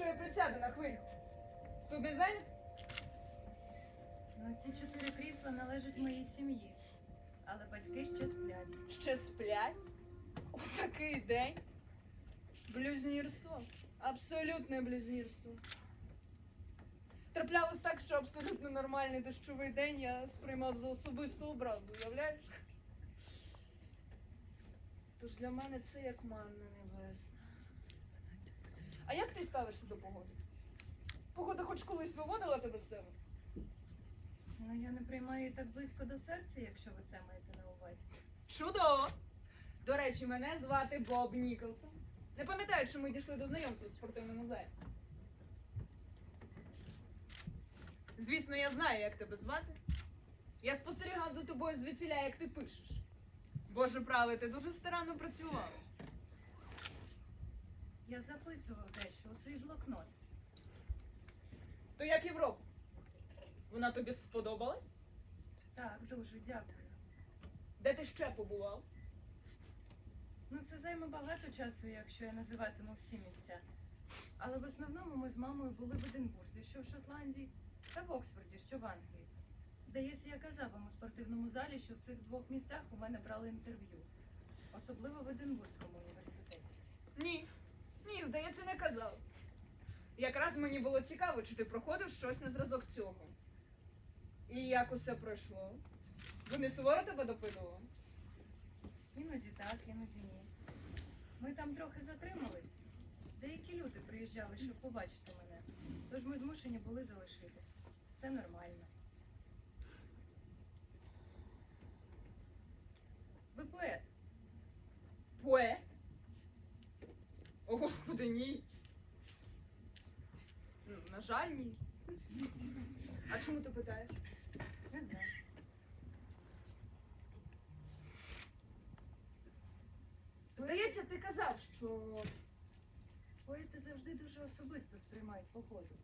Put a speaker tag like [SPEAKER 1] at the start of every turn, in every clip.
[SPEAKER 1] якщо я присяду на хвильку? Тут не зайнято?
[SPEAKER 2] Ну, ці чотири крісла належать моїй сім'ї, але батьки ще сплять.
[SPEAKER 1] Ще сплять? У такий день? Блюзнірство. Абсолютне блюзнірство. Траплялось так, що абсолютно нормальний дощовий день я сприймав за особисту образу, уявляєш? Тож для мене це як манна небесна. А як ти ставишся до погоди? Погода хоч колись виводила тебе з себе?
[SPEAKER 2] Ну, я не приймаю її так близько до серця, якщо ви це маєте на увазі.
[SPEAKER 1] Чудово! До речі, мене звати Боб Ніколсон. Не пам'ятаю, чи ми дійшли до знайомства в спортивному залі. Звісно, я знаю, як тебе звати. Я спостерігав за тобою звідтіля, як ти пишеш. Боже правий, ти дуже старанно працював.
[SPEAKER 2] Я записував дещо у свій блокнот.
[SPEAKER 1] То як Європа? Вона тобі сподобалась?
[SPEAKER 2] Так, дуже дякую.
[SPEAKER 1] Де ти ще побував?
[SPEAKER 2] Ну, це займе багато часу, якщо я називатиму всі місця. Але в основному ми з мамою були в Единбурзі, що в Шотландії, та в Оксфорді, що в Англії. Здається, я казав вам у спортивному залі, що в цих двох місцях у мене брали інтерв'ю, особливо в Единбурзькому університеті.
[SPEAKER 1] Ні. Ні, здається, не казав. Якраз мені було цікаво, чи ти проходив щось на зразок цього. І як усе пройшло? Вони суворо тебе допитували?
[SPEAKER 2] Іноді так, іноді ні. Ми там трохи затримались. Деякі люди приїжджали, щоб побачити мене. Тож ми змушені були залишитись. Це нормально. Ви поет.
[SPEAKER 1] Поет? О, господи, ні. Ну, На жаль, ні. А чому ти питаєш?
[SPEAKER 2] Не знаю.
[SPEAKER 1] Здається, ти казав, що
[SPEAKER 2] Поети завжди дуже особисто сприймають погоду.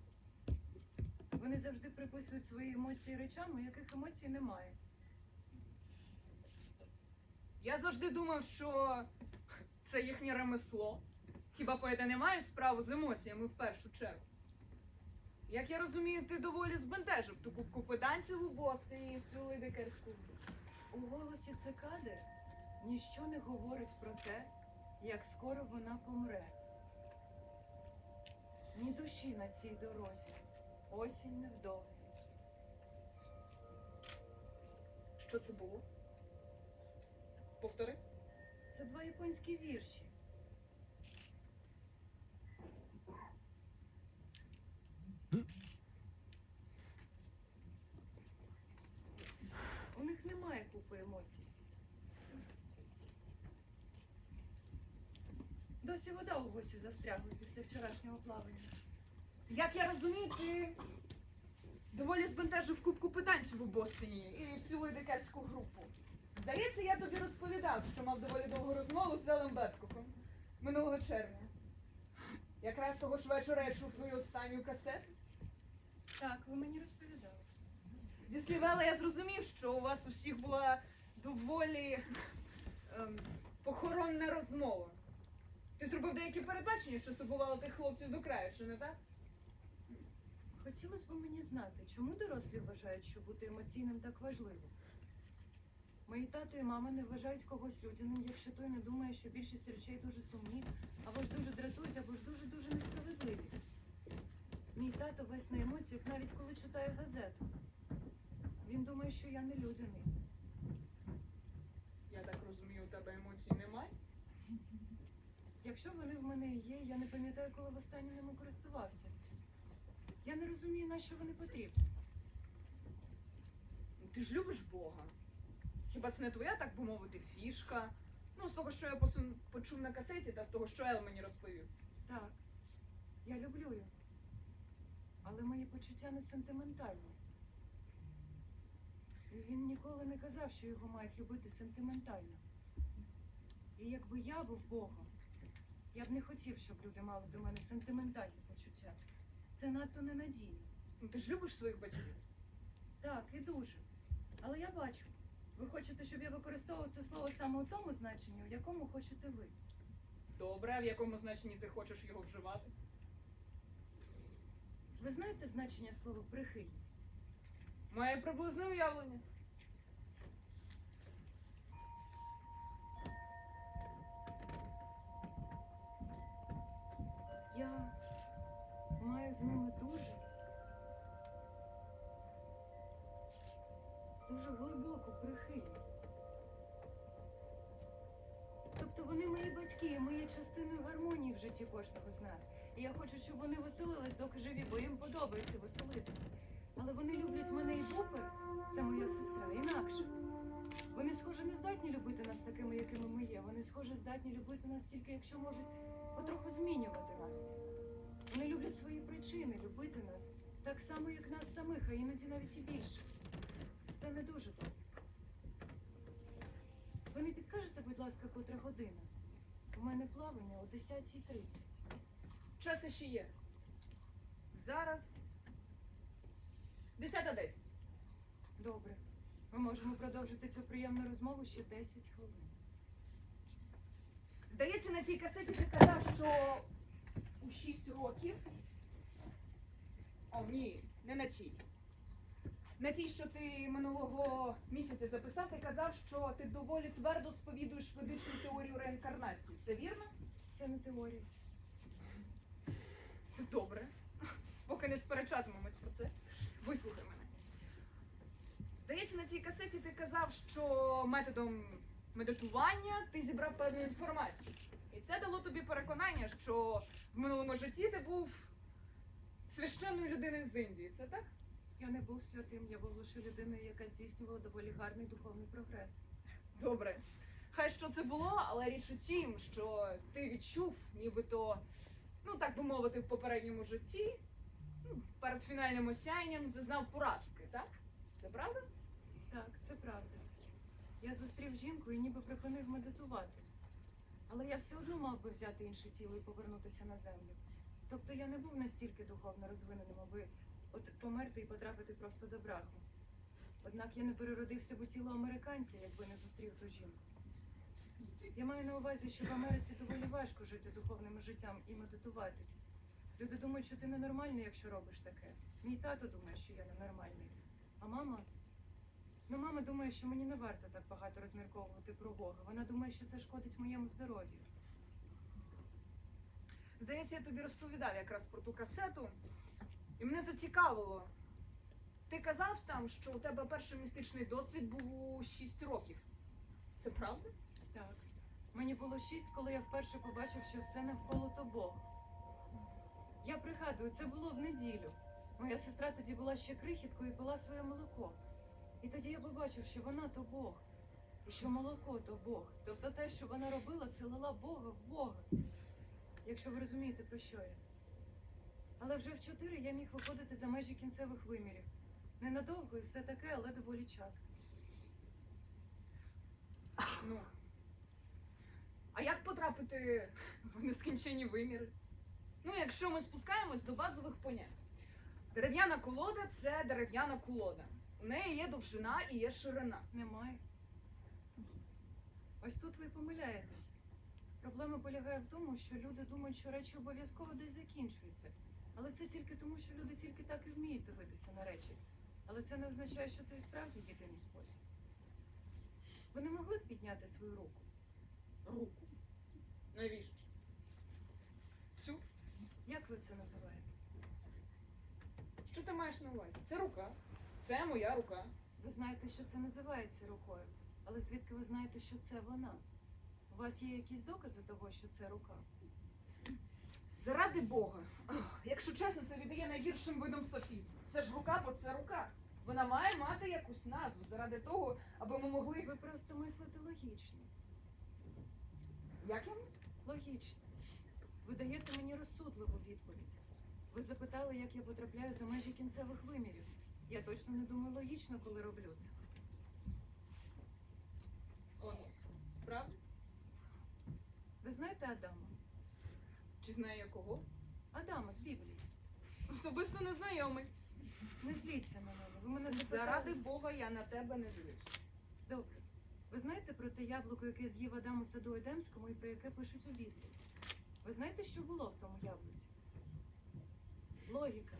[SPEAKER 2] Вони завжди приписують свої емоції речам, у яких емоцій немає.
[SPEAKER 1] я завжди думав, що це їхнє ремесло. Хіба поети не мають справу з емоціями в першу чергу? Як я розумію, ти доволі збентежив ту кубку педанців у Бостоні і всю лидикерську.
[SPEAKER 2] У голосі цикади ніщо не говорить про те, як скоро вона помре. Ні душі на цій дорозі, осінь невдовзі.
[SPEAKER 1] Що це було? Повтори.
[SPEAKER 2] Це два японські вірші. У них немає купи емоцій. Досі вода у госі застрягла після вчорашнього плавання.
[SPEAKER 1] Як я розумію, ти доволі збентежив кубку педанців у Бостоні і всю лидикерську групу. Здається, я тобі розповідав, що мав доволі довгу розмову з Елем Беткоком минулого червня. Якраз того ж вечора я чув твою останню касету.
[SPEAKER 2] Так, ви мені розповідали.
[SPEAKER 1] Зі слів я зрозумів, що у вас усіх була доволі ем, похоронна розмова. Ти зробив деякі передбачення, що ступувало тих хлопців до краю, чи не так?
[SPEAKER 2] Хотілося б мені знати, чому дорослі вважають, що бути емоційним так важливо. Мої тато і мама не вважають когось людяним, якщо той не думає, що більшість речей дуже сумні, або ж дуже дратують, або ж дуже-дуже несправедливі. Мій тато весь на емоціях, навіть коли читає газету. Він думає, що я не людяний.
[SPEAKER 1] Я так розумію, у тебе емоцій немає.
[SPEAKER 2] Якщо вони в мене є, я не пам'ятаю, коли востаннє ними користувався. Я не розумію, на що вони потрібні.
[SPEAKER 1] Ну, Ти ж любиш Бога. Хіба це не твоя, так би мовити, фішка? Ну, з того, що я почув на касеті, та з того, що Ел мені розповів.
[SPEAKER 2] Так, я люблю його. Але мої почуття не сентиментальні. І Він ніколи не казав, що його мають любити сентиментально. І якби я був Богом, я б не хотів, щоб люди мали до мене сентиментальні почуття. Це надто ненадійно.
[SPEAKER 1] Ну, ти ж любиш своїх батьків.
[SPEAKER 2] Так, і дуже. Але я бачу. Ви хочете, щоб я використовував це слово саме у тому значенні, у якому хочете ви.
[SPEAKER 1] Добре, а в якому значенні ти хочеш його вживати?
[SPEAKER 2] Ви знаєте значення слова прихильність?
[SPEAKER 1] Має приблизне уявлення.
[SPEAKER 2] Я маю з ними дуже, дуже глибоку прихильність. Тобто вони мої батьки, і ми є частиною гармонії в житті кожного з нас. І я хочу, щоб вони веселились, доки живі, бо їм подобається веселитися. Але вони люблять мене і Бупер, це моя сестра, інакше. Вони, схоже, не здатні любити нас такими, якими ми є. Вони, схоже, здатні любити нас тільки, якщо можуть потроху змінювати нас. Вони люблять свої причини любити нас так само, як нас самих, а іноді навіть і більше. Це не дуже добре. Ви не підкажете, будь ласка, котра година? У мене плавання о 10.30.
[SPEAKER 1] Час іще є. Зараз. Десята десять.
[SPEAKER 2] Добре. Ми можемо продовжити цю приємну розмову ще 10 хвилин.
[SPEAKER 1] Здається, на цій касеті ти казав, що у 6 років. О, ні, не на тій. На тій, що ти минулого місяця записав, ти казав, що ти доволі твердо сповідуєш ведичну теорію реінкарнації. Це вірно?
[SPEAKER 2] Це не теорія.
[SPEAKER 1] Добре. Поки не сперечатимемось про це. Вислухай мене. Здається, на цій касеті ти казав, що методом медитування ти зібрав певну інформацію. І це дало тобі переконання, що в минулому житті ти був священною людиною з Індії. Це так?
[SPEAKER 2] Я не був святим, я був лише людиною, яка здійснювала доволі гарний духовний прогрес.
[SPEAKER 1] Добре. Хай що це було, але річ у тім, що ти відчув, нібито, ну так би мовити, в попередньому житті, ну, перед фінальним осяянням зазнав поразки, так? Це правда?
[SPEAKER 2] Так, це правда. Я зустрів жінку і ніби припинив медитувати. Але я все одно мав би взяти інше тіло і повернутися на землю. Тобто я не був настільки духовно розвиненим, аби от померти і потрапити просто до брахми. Однак я не переродився б у тіло американця, якби не зустрів ту жінку. Я маю на увазі, що в Америці доволі важко жити духовним життям і медитувати. Люди думають, що ти ненормальний, якщо робиш таке. Мій тато думає, що я ненормальний. А мама Ну, мама думає, що мені не варто так багато розмірковувати про Бога. Вона думає, що це шкодить моєму здоров'ю.
[SPEAKER 1] Здається, я тобі розповідав якраз про ту касету, і мене зацікавило. Ти казав там, що у тебе перший містичний досвід був у 6 років. Це правда?
[SPEAKER 2] Так. Мені було шість, коли я вперше побачив, що все навколо то Бог. Я пригадую, це було в неділю. Моя сестра тоді була ще крихіткою і пила своє молоко. І тоді я побачив, що вона то Бог, і що молоко то Бог. Тобто те, що вона робила, це лила Бога в Бога. Якщо ви розумієте, про що я. Але вже в чотири я міг виходити за межі кінцевих вимірів. Ненадовго і все таке, але доволі часто.
[SPEAKER 1] Ну. А як потрапити в нескінченні виміри? Ну, якщо ми спускаємось до базових понять. Дерев'яна колода це дерев'яна колода. У неї є довжина і є ширина.
[SPEAKER 2] Немає. Ось тут ви помиляєтесь. Проблема полягає в тому, що люди думають, що речі обов'язково десь закінчуються. Але це тільки тому, що люди тільки так і вміють дивитися на речі. Але це не означає, що це і справді єдиний спосіб. Ви не могли б підняти свою руку?
[SPEAKER 1] Руку. Навіщо? Цю?
[SPEAKER 2] Як ви це називаєте?
[SPEAKER 1] Що ти маєш на увазі? Це рука. Це моя рука.
[SPEAKER 2] Ви знаєте, що це називається рукою, але звідки ви знаєте, що це вона? У вас є якісь докази того, що це рука?
[SPEAKER 1] Заради Бога. Ах, Якщо чесно, це віддає найгіршим видом софізму. Це ж рука, бо це рука. Вона має мати якусь назву заради того, аби ми могли.
[SPEAKER 2] Ви просто мислите логічно.
[SPEAKER 1] Як я мислю?
[SPEAKER 2] Логічно. Ви даєте мені розсудливу відповідь. Ви запитали, як я потрапляю за межі кінцевих вимірів. Я точно не думаю логічно, коли роблю це.
[SPEAKER 1] О, справді?
[SPEAKER 2] Ви знаєте Адама?
[SPEAKER 1] Чи знає я кого?
[SPEAKER 2] Адама з Біблії.
[SPEAKER 1] Особисто не знайомий.
[SPEAKER 2] Не зліться на мене. Ви мене запитали.
[SPEAKER 1] Заради Бога я на тебе не злюсь.
[SPEAKER 2] Добре. Ви знаєте про те яблуко, яке з'їв Адам у саду Едемському і про яке пишуть у Біблії? Ви знаєте, що було в тому яблуці? Логіка.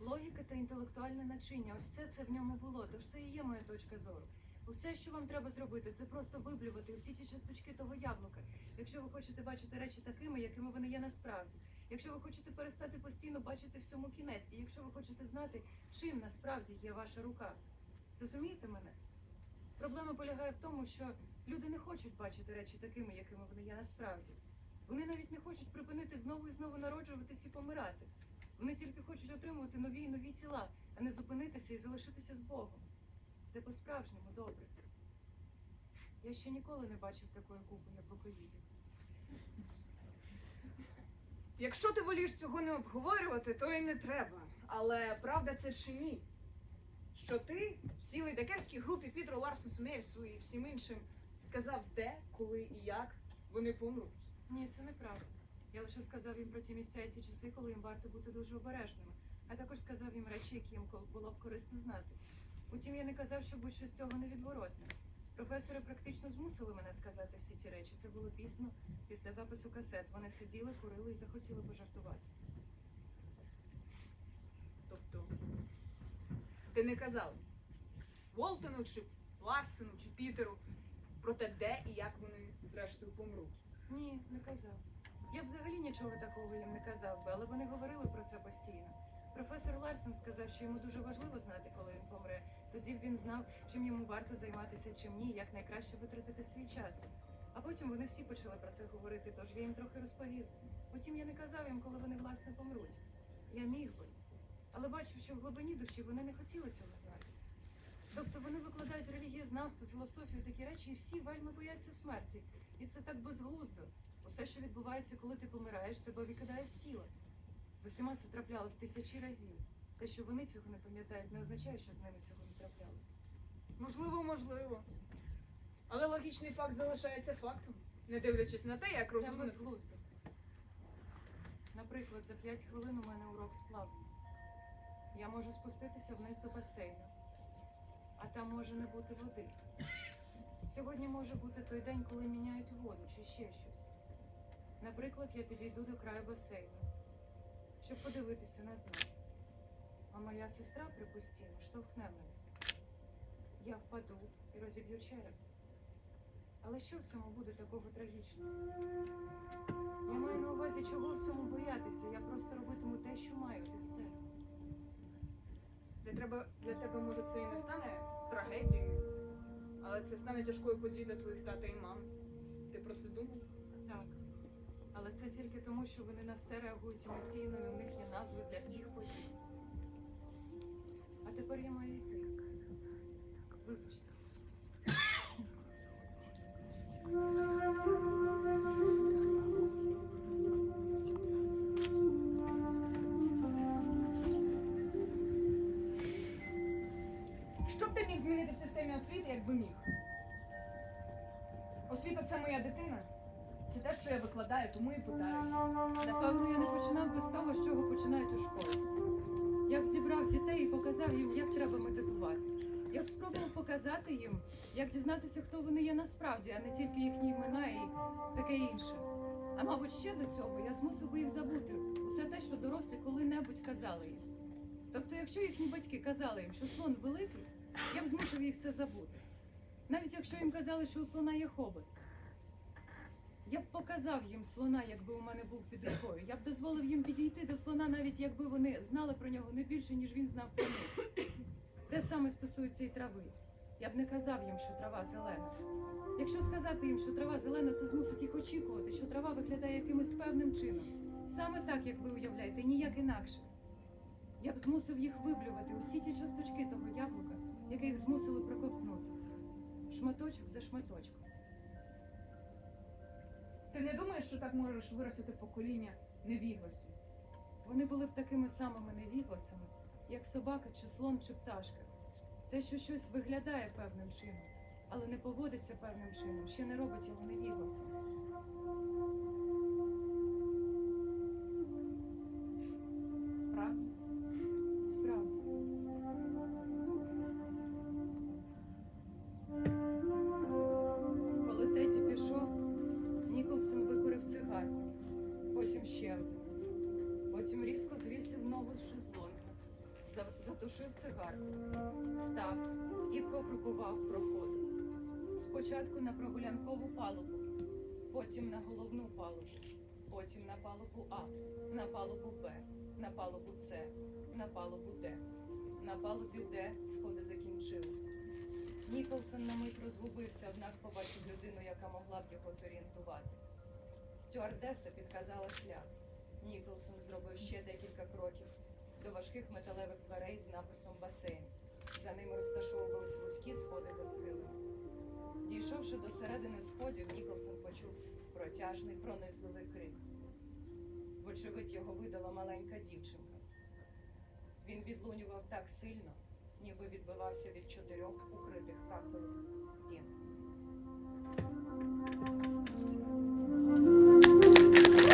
[SPEAKER 2] Логіка та інтелектуальне начиння, ось все це в ньому було, тож це і є моя точка зору. Усе, що вам треба зробити, це просто виблювати усі ті часточки того яблука. Якщо ви хочете бачити речі такими, якими вони є насправді. Якщо ви хочете перестати постійно бачити всьому кінець, і якщо ви хочете знати, чим насправді є ваша рука. Розумієте мене? Проблема полягає в тому, що люди не хочуть бачити речі такими, якими вони є насправді. Вони навіть не хочуть припинити знову і знову народжуватись і помирати. Вони тільки хочуть отримувати нові і нові тіла, а не зупинитися і залишитися з Богом. Де по-справжньому добре. Я ще ніколи не бачив такої купи яблуковідів.
[SPEAKER 1] Якщо ти воліш цього не обговорювати, то і не треба. Але правда це чи ні? Що ти в цілій декерській групі Пітру Ларсу Сумельсу і всім іншим сказав, де, коли і як вони помруть.
[SPEAKER 2] Ні, це неправда. Я лише сказав їм про ті місця і ті часи, коли їм варто бути дуже обережними, а також сказав їм речі, які їм було б корисно знати. Утім, я не казав, що будь-що з цього невідворотне. Професори практично змусили мене сказати всі ці речі. Це було пісно після запису касет. Вони сиділи, курили і захотіли пожартувати.
[SPEAKER 1] Тобто, ти не казав Волтону чи Ларсену чи Пітеру про те, де і як вони зрештою помруть.
[SPEAKER 2] Ні, не казав. Я взагалі нічого такого їм не казав би, але вони говорили про це постійно. Професор Ларсен сказав, що йому дуже важливо знати, коли він помре. Тоді б він знав, чим йому варто займатися, чим ні, як найкраще витратити свій час. А потім вони всі почали про це говорити, тож я їм трохи розповів. Потім я не казав їм, коли вони власне помруть. Я міг би. Але бачив, що в глибині душі вони не хотіли цього знати. Тобто вони викладають релігієзнавство, філософію, такі речі, і всі вельми бояться смерті. І це так безглуздо. Усе, що відбувається, коли ти помираєш, тебе викидає з тіла. З усіма це траплялось тисячі разів. Те, що вони цього не пам'ятають, не означає, що з ними цього не траплялось.
[SPEAKER 1] Можливо, можливо. Але логічний факт залишається фактом, не дивлячись на те, як
[SPEAKER 2] Це безглуздо. Наприклад, за 5 хвилин у мене урок сплаву. Я можу спуститися вниз до басейну, а там може не бути води. Сьогодні може бути той день, коли міняють воду чи ще щось. Наприклад, я підійду до краю басейну, щоб подивитися на дно. А моя сестра, припустімо, штовхне мене. Я впаду і розіб'ю череп. Але що в цьому буде такого трагічного? Я маю на увазі, чого в цьому боятися. Я просто робитиму те, що маю, і все.
[SPEAKER 1] Для тебе, для тебе, може, це і не стане трагедією, але це стане тяжкою подією для твоїх тата і мам. Ти про це думав?
[SPEAKER 2] Так. Але це тільки тому, що вони на все реагують емоційно, і у них є назви для всіх подій. А тепер я маю йти. Вибачте.
[SPEAKER 1] Освіти, міг? Освіта це моя дитина. Це те, що я викладаю, тому і питаю.
[SPEAKER 2] Напевно, я не починав би з того, з чого починають у школі. Я б зібрав дітей і показав їм, як треба медитувати. Я б спробував показати їм, як дізнатися, хто вони є насправді, а не тільки їхні імена і таке інше. А мабуть, ще до цього я змусив би їх забути усе те, що дорослі коли-небудь казали їм. Тобто, якщо їхні батьки казали їм, що слон великий, я б змусив їх це забути. Навіть якщо їм казали, що у слона є хобот. Я б показав їм слона, якби у мене був під рукою. Я б дозволив їм підійти до слона, навіть якби вони знали про нього не більше, ніж він знав про них. Те саме стосується і трави. Я б не казав їм, що трава зелена. Якщо сказати їм, що трава зелена, це змусить їх очікувати, що трава виглядає якимось певним чином. Саме так, як ви уявляєте, ніяк інакше. Я б змусив їх виблювати усі ті часточки того яблука, яке їх змусили проковтнути. Шматочок за шматочком.
[SPEAKER 1] Ти не думаєш, що так можеш виростити покоління невігласів?
[SPEAKER 2] Вони були б такими самими невігласами, як собака, чи слон, чи пташка. Те, що щось виглядає певним чином, але не поводиться певним чином, ще не робить його невігласом.
[SPEAKER 1] Справді?
[SPEAKER 2] Ще. Потім різко звісив ногу з шезлонга. затушив цигарку, встав і покрокував проходом. Спочатку на прогулянкову палубу, потім на головну палубу, потім на палубу А, на палубу Б, на палубу С, на палубу Д. На палубі Д сходи закінчились. Ніколсон на мить розгубився, однак побачив людину, яка могла б його зорієнтувати. Стюардеса підказала шлях. Ніколсон зробив ще декілька кроків до важких металевих дверей з написом басейн. За ними розташовувались вузькі сходи без килиму. Дійшовши до середини сходів, Ніколсон почув протяжний пронизливий крик. Вочевидь, його видала маленька дівчинка. Він відлунював так сильно, ніби відбивався від чотирьох укритих кахелів